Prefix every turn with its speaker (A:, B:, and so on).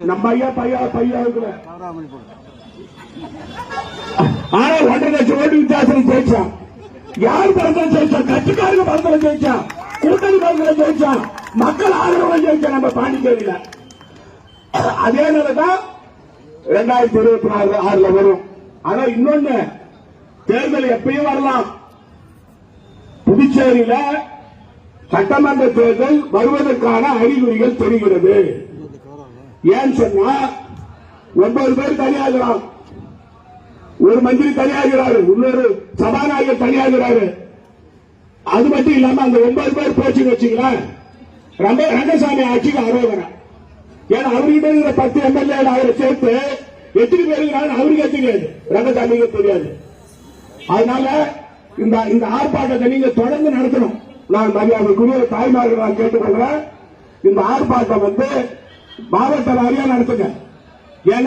A: நம்ம ஐயா பையா பையா ஆனா ஒன்றரை லட்சம் ஓட்டு வித்தியாசம் ஜெயிச்சான். யார் பரந்தல ஜெயிச்சான்? கட்சிக்காரங்க பரந்தல ஜெயிச்சான். கூட்டணி பரந்தல ஜெயிச்சான். மக்கள் ஆதரவு ஜெயிச்சான் நம்ம பாண்டிச்சேரியில. அதே நிலைதான் ரெண்டாயிரத்தி இருபத்தி நாலு ஆறுல வரும். ஆனா இன்னொன்னு தேர்தல் எப்பயும் வரலாம். புதுச்சேரியில சட்டமன்ற தேர்தல் வருவதற்கான அறிகுறிகள் தெரிகிறது. ஏன்னு சொன்னா ஒன்பது பேர் தனியாகிறான் ஒரு மந்திரி தனியாகிறாரு இன்னொரு சபாநாயகர் தனியாகிறாரு. அது மட்டும் இல்லாம அந்த ஒன்பது பேர் போச்சுன்னு வச்சுங்களேன் ரங்க ரங்கசாமி ஆட்சிக்கு அரோகரம் ஏன்னா அவர்கிட்ட இருக்கிற பத்து எம்எல்ஏ அவரை சேர்த்து எத்தனை பேர் அவருக்கு அவருக்கே தெரியாது ரங்கசாமிக்கு தெரியாது. அதனால இந்த இந்த ஆர்ப்பாட்டத்தை நீங்க தொடர்ந்து நடத்தணும். நான் மரியாதைக்குரிய தாய்மார்கள் நான் கேட்டுக்கொள்றேன் இந்த ஆர்ப்பாட்டம் வந்து மாவட்ட வாரியா நடத்துங்க.